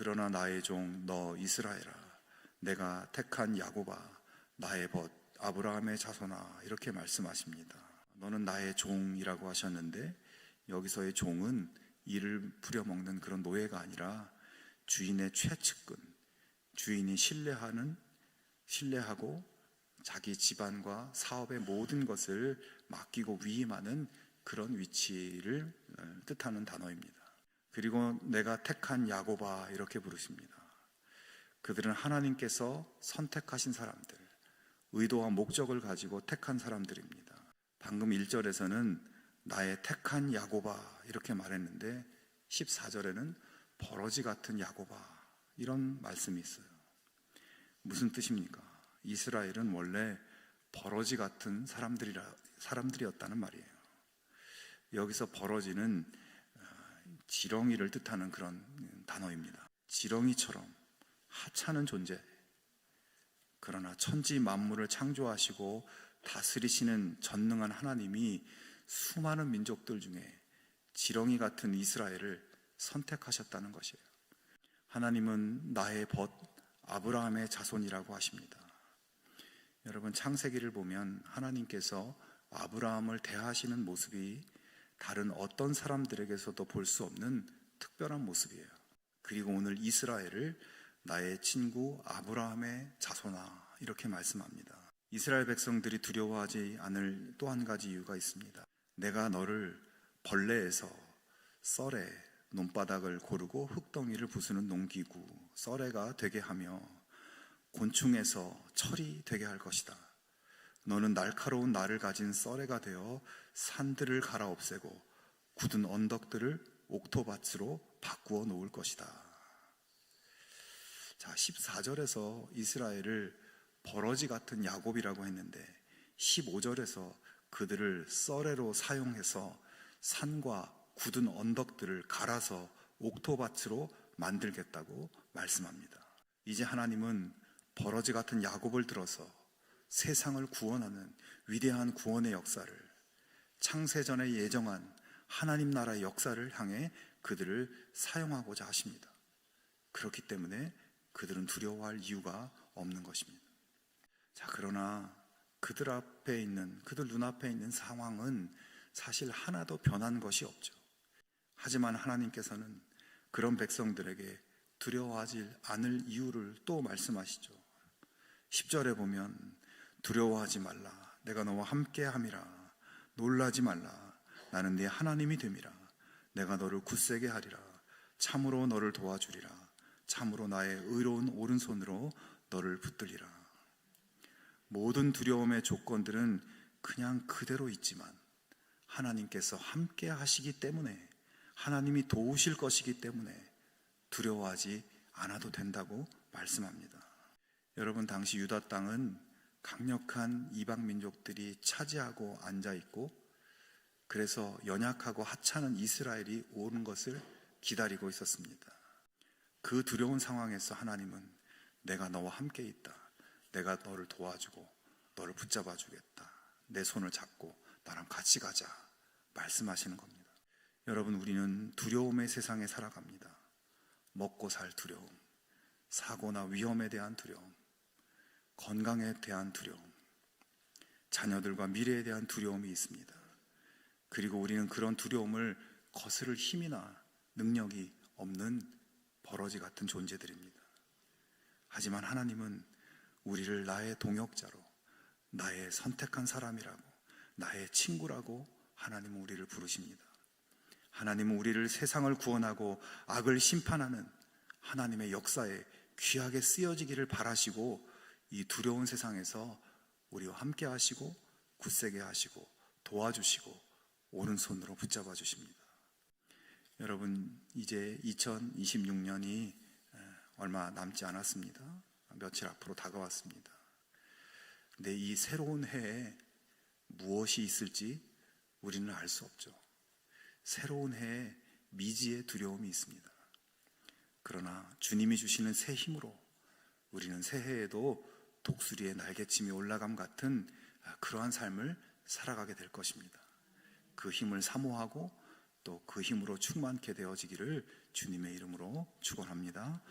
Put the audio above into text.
그러나 나의 종 너 이스라엘아 내가 택한 야곱아 나의 벗 아브라함의 자손아 이렇게 말씀하십니다. 너는 나의 종이라고 하셨는데 여기서의 종은 이를 부려먹는 그런 노예가 아니라 주인의 최측근, 주인이 신뢰하는 신뢰하고 자기 집안과 사업의 모든 것을 맡기고 위임하는 그런 위치를 어, 뜻하는 단어입니다. 그리고 내가 택한 야고바 이렇게 부르십니다. 그들은 하나님께서 선택하신 사람들, 의도와 목적을 가지고 택한 사람들입니다. 방금 1절에서는 나의 택한 야고바 이렇게 말했는데 14절에는 버러지 같은 야고바 이런 말씀이 있어요. 무슨 뜻입니까? 이스라엘은 원래 버러지 같은 사람들이라 사람들이었다는 말이에요. 여기서 버러지는 어, 지렁이를 뜻하는 그런 단어입니다. 지렁이처럼 하찮은 존재. 그러나 천지 만물을 창조하시고 다스리시는 전능한 하나님이 수많은 민족들 중에 지렁이 같은 이스라엘을 선택하셨다는 것이에요. 하나님은 나의 벗 아브라함의 자손이라고 하십니다. 여러분 창세기를 보면 하나님께서 아브라함을 대하시는 모습이 다른 어떤 사람들에게서도 볼 수 없는 특별한 모습이에요. 그리고 오늘 이스라엘을 나의 친구 아브라함의 자손아 이렇게 말씀합니다. 이스라엘 백성들이 두려워하지 않을 또 한 가지 이유가 있습니다. 내가 너를 벌레에서 썰에 논바닥을 고르고 흙덩이를 부수는 농기구 썰에가 되게 하며 곤충에서 철이 되게 할 것이다. 너는 날카로운 날을 가진 썰에가 되어 산들을 갈아 없애고 굳은 언덕들을 옥토밭으로 바꾸어 놓을 것이다. 자, 14절에서 이스라엘을 버러지 같은 야곱이라고 했는데 15절에서 그들을 썰에로 사용해서 산과 굳은 언덕들을 갈아서 옥토밭으로 만들겠다고 말씀합니다. 이제 하나님은 버러지 같은 야곱을 들어서 세상을 구원하는 위대한 구원의 역사를 창세전에 예정한 하나님 나라의 역사를 향해 그들을 사용하고자 하십니다. 그렇기 때문에 그들은 두려워할 이유가 없는 것입니다. 자, 그러나 그들 앞에 있는, 그들 눈앞에 있는 상황은 사실 하나도 변한 것이 없죠. 하지만 하나님께서는 그런 백성들에게 두려워하지 않을 이유를 또 말씀하시죠. 10절에 보면 두려워하지 말라. 내가 너와 함께 함이라. 놀라지 말라. 나는 네 하나님이 됨이라. 내가 너를 굳세게 하리라. 참으로 너를 도와주리라. 참으로 나의 의로운 오른손으로 너를 붙들리라. 모든 두려움의 조건들은 그냥 그대로 있지만 하나님께서 함께 하시기 때문에 하나님이 도우실 것이기 때문에 두려워하지 않아도 된다고 말씀합니다. 여러분 당시 유다 땅은 강력한 이방 민족들이 차지하고 앉아 있고 그래서 연약하고 하찮은 이스라엘이 오는 것을 기다리고 있었습니다. 그 두려운 상황에서 하나님은 내가 너와 함께 있다. 내가 너를 도와주고 너를 붙잡아 주겠다. 내 손을 잡고 나랑 같이 가자. 말씀하시는 겁니다. 여러분, 우리는 두려움의 세상에 살아갑니다. 먹고 살 두려움, 사고나 위험에 대한 두려움, 건강에 대한 두려움, 자녀들과 미래에 대한 두려움이 있습니다. 그리고 우리는 그런 두려움을 거스를 힘이나 능력이 없는 버러지 같은 존재들입니다. 하지만 하나님은 우리를 나의 동역자로, 나의 선택한 사람이라고, 나의 친구라고 하나님은 우리를 부르십니다. 하나님은 우리를 세상을 구원하고 악을 심판하는 하나님의 역사에 귀하게 쓰여지기를 바라시고 이 두려운 세상에서 우리와 함께 하시고 굳세게 하시고 도와주시고 오른손으로 붙잡아 주십니다. 여러분, 이제 2026년이 얼마 남지 않았습니다. 며칠 앞으로 다가왔습니다. 근데 이 새로운 해에 무엇이 있을지 우리는 알 수 없죠. 새로운 해에 미지의 두려움이 있습니다. 그러나 주님이 주시는 새 힘으로 우리는 새해에도 독수리의 날개침이 올라감 같은 그러한 삶을 살아가게 될 것입니다. 그 힘을 사모하고 또 그 힘으로 충만케 되어지기를 주님의 이름으로 축원합니다.